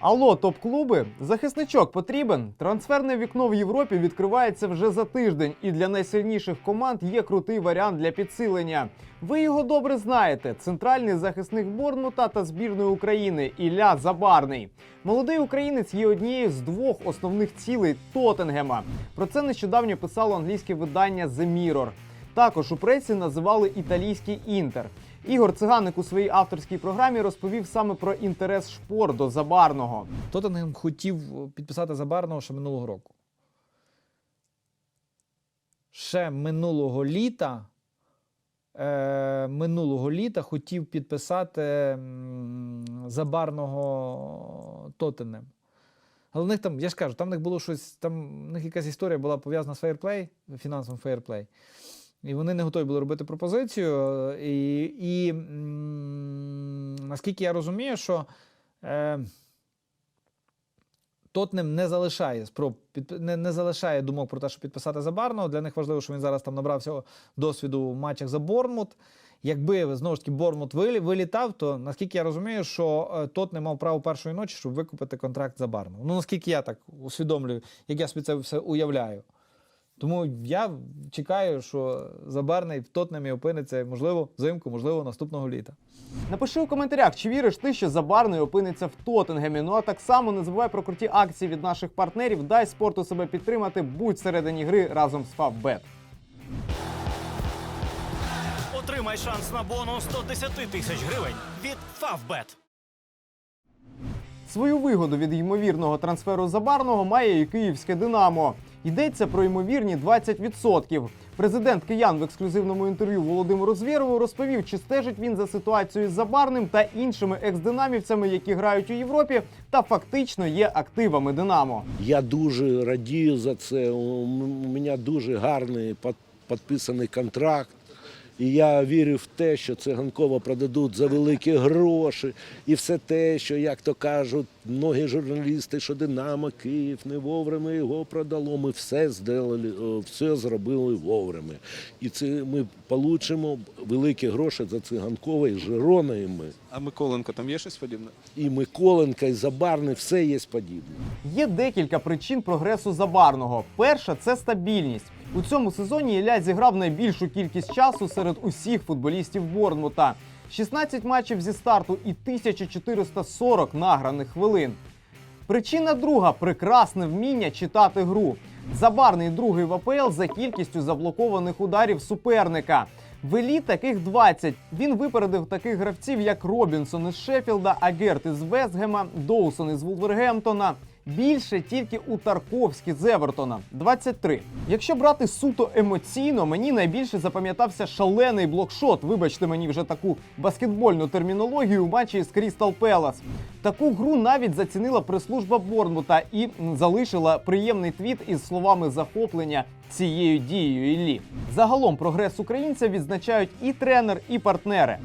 Алло, топ-клуби, захисничок потрібен. Трансферне вікно в Європі відкривається вже за тиждень, і для найсильніших команд є крутий варіант для підсилення. Ви його добре знаєте. Центральний захисник Борнмута та збірної України Ілля Забарний. Молодий українець є однією з двох основних цілей Тоттенгема. Про це нещодавно писало англійське видання The Mirror. Також у пресі називали італійський інтер. Ігор Циганик у своїй авторській програмі розповів саме про інтерес шпор до забарного. Тоттенгем хотів підписати Забарного ще минулого року. Ще минулого літа. Е, минулого літа хотів підписати Забарного Тоттенем. Але в них там, я ж кажу, там в них було щось, там в них якась історія була пов'язана з фейерплей, фінансовим фейерплей. І вони не готові були робити пропозицію. І, і наскільки я розумію, що е, Тотнем не залишає спроб не, не залишає думок про те, щоб підписати Забарного. Для них важливо, що він зараз там набрався досвіду в матчах за Борнмут. Якби знову ж таки Борнмут вилі- вилітав, то наскільки я розумію, що е, Тот мав право першої ночі, щоб викупити контракт Забарного. Ну наскільки я так усвідомлюю, як я собі це все уявляю. Тому я чекаю, що Забарний в Тотнемі опиниться, можливо, взимку, можливо, наступного літа. Напиши у коментарях, чи віриш ти, що Забарний опиниться в Тоттенгемі. Ну а так само не забувай про круті акції від наших партнерів. Дай спорту себе підтримати. Будь всередині гри разом з Фавбет. Отримай шанс на бонус 110 тисяч гривень від Favbet. Свою вигоду від ймовірного трансферу Забарного має і київське Динамо. Йдеться про ймовірні 20%. Президент киян в ексклюзивному інтерв'ю Володимиру Звєрову розповів, чи стежить він за ситуацією з Забарним та іншими екс-динамівцями, які грають у Європі, та фактично є активами Динамо. Я дуже радію за це. У мене дуже гарний підписаний контракт. І я вірю в те, що циганкова продадуть за великі гроші. І все те, що, як то кажуть, многі журналісти, що Динамо Київ не вовремя його продало. Ми все зробили, все зробили вовремя. І це ми отримаємо великі гроші за циганкова і Жирона, і ми. А Миколенко там є щось подібне? І Миколенка, і Забарний, все є подібне. Є декілька причин прогресу Забарного. Перша це стабільність. У цьому сезоні Ілля зіграв найбільшу кількість часу серед усіх футболістів Борнмута. 16 матчів зі старту і 1440 награних хвилин. Причина друга прекрасне вміння читати гру. Забарний другий в АПЛ за кількістю заблокованих ударів суперника. В Елі таких 20. Він випередив таких гравців, як Робінсон із Шеффілда, Агерт із Вестгема, Доусон із Вулвергемптона. Більше тільки у Тарковські з Евертона 23. Якщо брати суто емоційно, мені найбільше запам'ятався шалений блокшот. Вибачте мені вже таку баскетбольну термінологію у матчі з Крістал Пелас. Таку гру навіть зацінила прес-служба Борнмута і залишила приємний твіт із словами захоплення цією дією Іллі. Загалом прогрес українця відзначають і тренер, і партнери.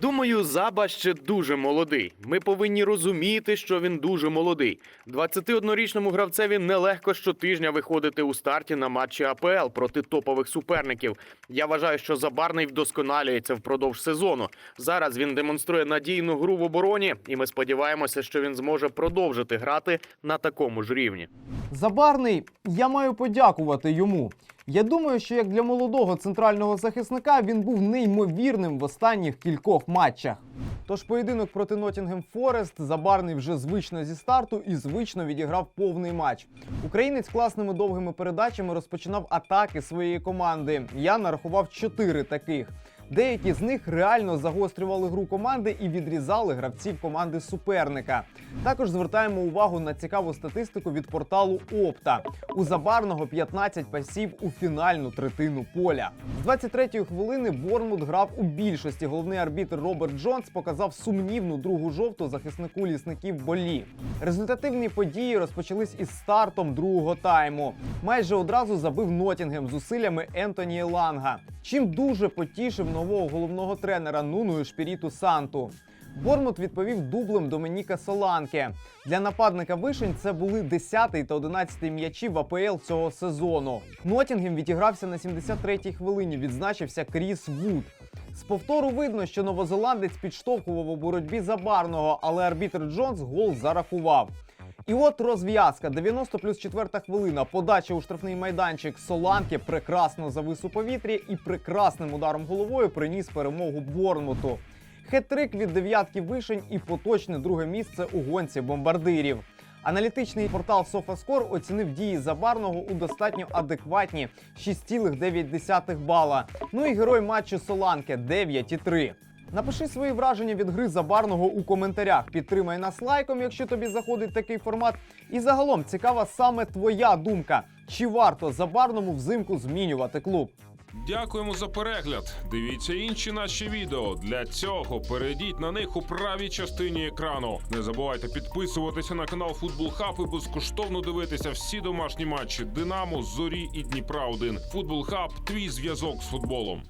Думаю, Заба ще дуже молодий. Ми повинні розуміти, що він дуже молодий. 21-річному гравцеві нелегко щотижня виходити у старті на матчі АПЛ проти топових суперників. Я вважаю, що Забарний вдосконалюється впродовж сезону. Зараз він демонструє надійну гру в обороні, і ми сподіваємося, що він зможе продовжити грати на такому ж рівні. Забарний, я маю подякувати йому. Я думаю, що як для молодого центрального захисника він був неймовірним в останніх кількох матчах. Тож поєдинок проти Нотінгем Форест Забарний вже звично зі старту і звично відіграв повний матч. Українець класними довгими передачами розпочинав атаки своєї команди. Я нарахував чотири таких. Деякі з них реально загострювали гру команди і відрізали гравців команди суперника. Також звертаємо увагу на цікаву статистику від порталу Опта. У Забарного 15 пасів у фінальну третину поля. З 23-ї хвилини Борнмут грав у більшості. Головний арбітр Роберт Джонс показав сумнівну другу жовту захиснику лісників Болі. Результативні події розпочались із стартом другого тайму. Майже одразу забив Нотінгем зусиллями Ентоні Еланга, чим дуже потішив нового головного тренера Нуну Шпіріту Санту. Бормут відповів дублем Доменіка Соланке. Для нападника вишень це були 10 та 11 м'ячі в АПЛ цього сезону. Нотінгем відігрався на 73-й хвилині. Відзначився Кріс Вуд. З повтору видно, що новозеландець підштовхував у боротьбі забарного, але арбітр Джонс гол зарахував. І от розв'язка. 90 плюс 4 хвилина. Подача у штрафний майданчик Соланки прекрасно завис у повітрі і прекрасним ударом головою приніс перемогу Борнмуту. Хет-трик від дев'ятки вишень і поточне друге місце у гонці бомбардирів. Аналітичний портал SofaScore оцінив дії забарного у достатньо адекватні 6,9 бала. Ну і герой матчу Соланки 9,3. Напиши свої враження від гри забарного у коментарях. Підтримай нас лайком, якщо тобі заходить такий формат. І загалом цікава саме твоя думка. Чи варто забарному взимку змінювати клуб? Дякуємо за перегляд. Дивіться інші наші відео. Для цього перейдіть на них у правій частині екрану. Не забувайте підписуватися на канал Футбол Хаб і безкоштовно дивитися всі домашні матчі Динамо, Зорі і Дніпра 1 Футбол Хаб твій зв'язок з футболом.